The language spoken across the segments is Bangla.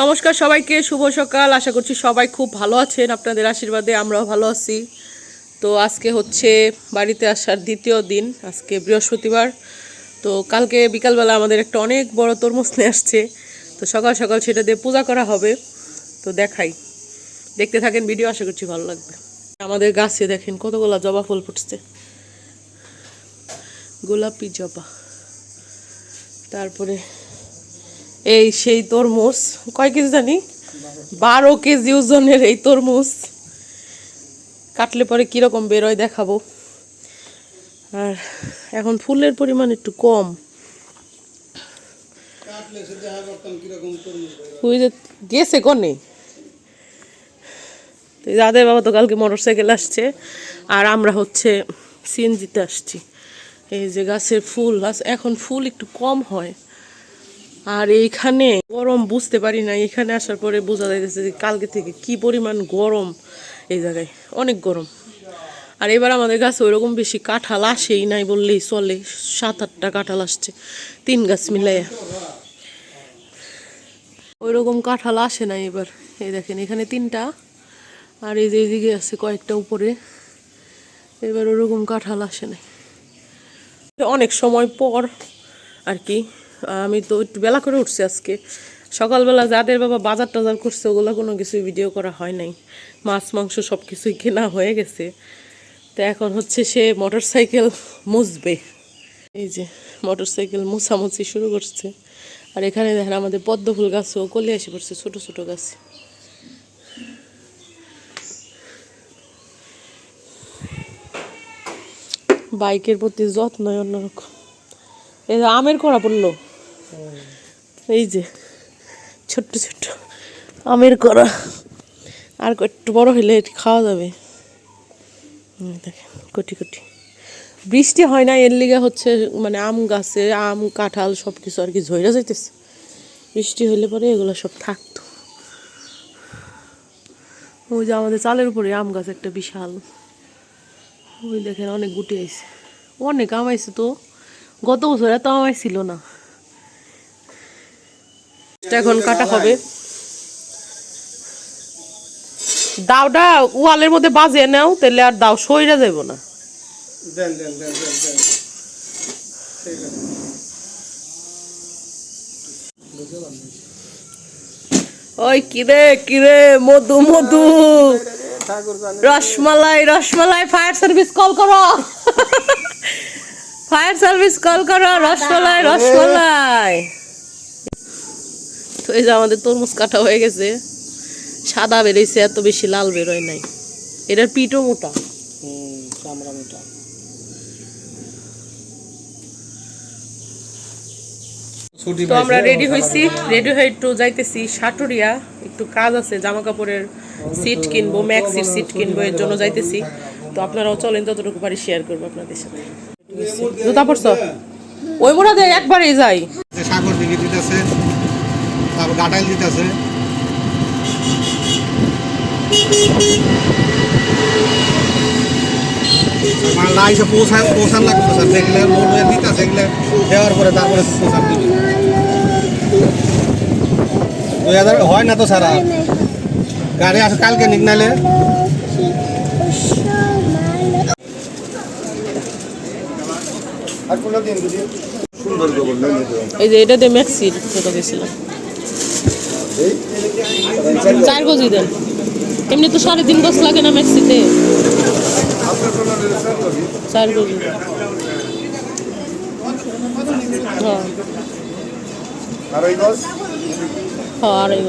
নমস্কার সবাইকে, শুভ সকাল। আশা করছি সবাই খুব ভালো আছেন। আপনাদের আশীর্বাদে আমরাও ভালো আছি। তো আজকে হচ্ছে বাড়িতে আসার দ্বিতীয় দিন, আজকে বৃহস্পতিবার। তো কালকে বিকালবেলা আমাদের একটা অনেক বড় তরমুজ নিয়ে আসছে। তো সকাল সকাল সেটা দিয়ে পূজা করা হবে। তো দেখাই। দেখতে থাকেন ভিডিও, আশা করছি ভালো লাগবে। আমাদের গাছে দেখেন কতগুলো জবা ফুল ফুটছে। গোলাপি জবা। তারপরে এই সেই তরমুজ কয় কেজি জানি? বারো কেজি ওজনের এই তরমুজ। কাটলে পরে কীরকম বেরোয় দেখাবো। আর এখন ফুলের পরিমাণ একটু কম। ওই যে গেছে কনে? যাদের বাবা তো কালকে মোটর সাইকেল আসছে। আর আমরা হচ্ছে সিএনজিতে আসছি। এই যে গাছের ফুল গাছ এখন ফুল একটু কম হয়। আর এইখানে গরম বুঝতে পারি না এখানে আসার পরে বোঝা যাইতেছে যে কালকে থেকে কি পরিমাণ গরম এই জায়গায়। অনেক গরম। আর এবার আমাদের গাছে ওইরকম বেশি কাঁঠাল আসেই নাই বললেই চলে। সাত, আটটা কাঁঠাল আসছে তিন গাছ মিলাইয়া। ওইরকম কাঁঠাল আসে না এবার। এই দেখেন, এখানে তিনটা আর এই যে এইদিকে আছে কয়েকটা উপরে। এবার ওরকম কাঁঠাল আসে নাই। অনেক সময় পর আর কি আমি তো একটু বেলা করে উঠছি আজকে। সকালবেলা যাদের বাবা বাজার টাজার করছে, ওগুলো কোনো কিছুই ভিডিও করা হয় নাই। মাছ, মাংস সব কিছুই কেনা হয়ে গেছে। তো এখন হচ্ছে সে মোটর সাইকেল মুছবে। এই যে মোটর সাইকেল মুছামুছি শুরু করছে। আর এখানে দেখেন আমাদের পদ্ম ফুল গাছও কলে এসে পড়ছে, ছোটো ছোটো গাছ। বাইকের প্রতি যত্নই অন্যরকম। এই আমের করা পড়ল। এই যে, ছোট্ট ছোট্ট আমের করা আর একটু বড় হলে খাওয়া যাবে। কোটি কোটি। বৃষ্টি হয় না, এর লিগে হচ্ছে মানে আম গাছে, আম, কাঁঠাল সব কিছু আর কি ঝইরা যাইতেছে। বৃষ্টি হইলে পরে এগুলো সব থাকতো। ওই যে আমাদের চালের উপরে আম গাছ একটা বিশাল। ওই দেখেন, অনেক গুটি আইছে। অনেক আম আইছে তো। গত বছর এত আম ছিল না। এখন কাটা হবে। দাওটা ওয়ালের মধ্যে বাজিয়ে নাও তাহলে আর দাও সইরা যাইব না। ওই কিরে কিরে Madhu Madhu. Rasmalai Rasmalai fire service call করো। ফায়ার সার্ভিস কল করো রসমালাই রসমালাই। তো এই যে আমাদের তরমুজ কাটা হয়ে গেছে। সাদা বেরোইছে এত বেশি লাল বেরোয় নাই। এটার পিঠও মোটা। চামড়া তো আমরা রেডি হয়েছি রেডি হয়ে একটু যাইতেছি সাটুরিয়া। একটু কাজ আছে জামা কাপড়ের সিট কিনবো ম্যাক্সির সিট কিনবো এর জন্য যাইতেছি। তো আপনারাও চলেন ততটুকু পারি শেয়ার করব আপনাদের সাথে। জুতা পড়ছো ওই মোড়া দিয়ে একবারেই যাই। সাগর দিকে দিতেছে তারপর গাটাইল দিতেছে মালটা আইসে পৌঁছায় পৌঁছান লাগবে স্যার। যেগুলো লোড হয়ে দিতেছে এগুলো দেওয়ার পরে তারপরে পৌঁছান দিবে। দুই হাজার হয় না তো আর। গাড়ি আসে কালকে নিক নালে এই যে এটা দিয়ে ম্যাক্সির ফটো দিয়েছিলাম। চার গজি দেন। এমনি তো সাড়ে তিন গজ লাগে না ম্যাক্সিতে চার গজি। হ্যাঁ। আড়াই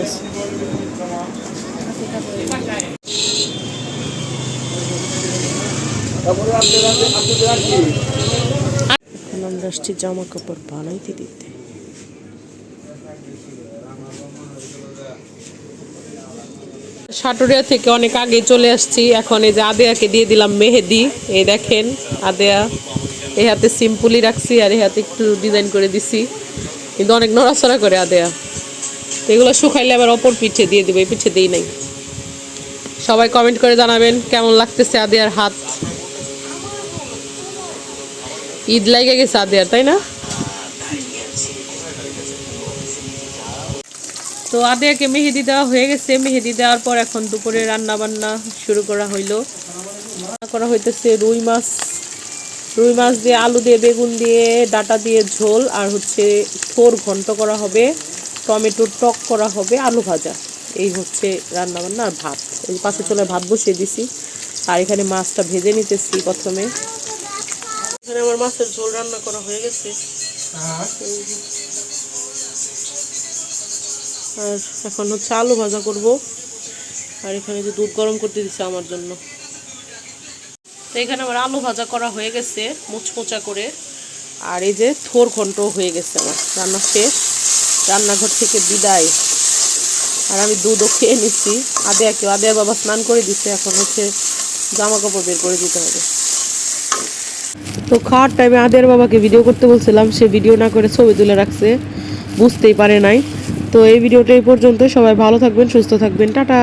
আমরা আসছি জামা কাপড় বানাইতে দিতে। সাটুরিয়া থেকে অনেক আগে চলে আসছি। এখন এই যে আদেয়াকে দিয়ে দিলাম মেহেদি। এই দেখেন, আদেয়া। এই হাতে সিম্পলি রাখছি আর এই হাতে একটু ডিজাইন করে দিছি। কিন্তু অনেক নড়াচড়া করে আদেয়া। এগুলো শুকাইলে আবার অপর পিঠে দিয়ে দেবো, এই পিঠে দিই নাই। সবাই কমেন্ট করে জানাবেন কেমন লাগতেছে আদেয়ার হাত। ঈদ লাগে গেছে আদেয়ার তাই না? তো আদেয়াকে মেহেদি দেওয়া হয়ে গেছে। মেহেদি দেওয়ার পর এখন দুপুরে রান্না বান্না শুরু করা হইল। রান্না করা হইতেছে রুই মাছ। রুই মাছ দিয়ে আলু দিয়ে, বেগুন দিয়ে, ডাটা দিয়ে ঝোল, আর হচ্ছে থোর ঘন্ট করা হবে। টমেটোর টক করা হবে, আলু ভাজা। এই হচ্ছে রান্না বান্না আর ভাত। এই পাশে চলে ভাত বসিয়ে দিছি। আর এখানে মাছটা ভেজে নিতেছি প্রথমে। এখানে আমার মাছের ঝোল রান্না করা হয়ে গেছে। আর এখন হচ্ছে আলু ভাজা করব। আর এখানে যে দুধ গরম করতে দিচ্ছে আমার জন্য। তো এখানে আমার আলু ভাজা করা হয়ে গেছে মুচমুচা করে। আর এই যে থোর ঘন্ট হয়ে গেছে আমার। রান্না শেষ। রান্নাঘর থেকে বিদায়। আর আমি দুধও খেয়ে নিচ্ছি আদেয়াকে আদেয়া বাবা স্নান করে দিচ্ছে এখন হচ্ছে জামা কাপড় বের করে দিতে হবে। তো খাওয়ার টাইমে আদের বাবাকে ভিডিও করতে বলছিলাম। সে ভিডিও না করে ছবি তুলে রাখছে। বুঝতেই পারে নাই। তো এই ভিডিওটা এই পর্যন্ত। সবাই ভালো থাকবেন সুস্থ থাকবেন। টাটা!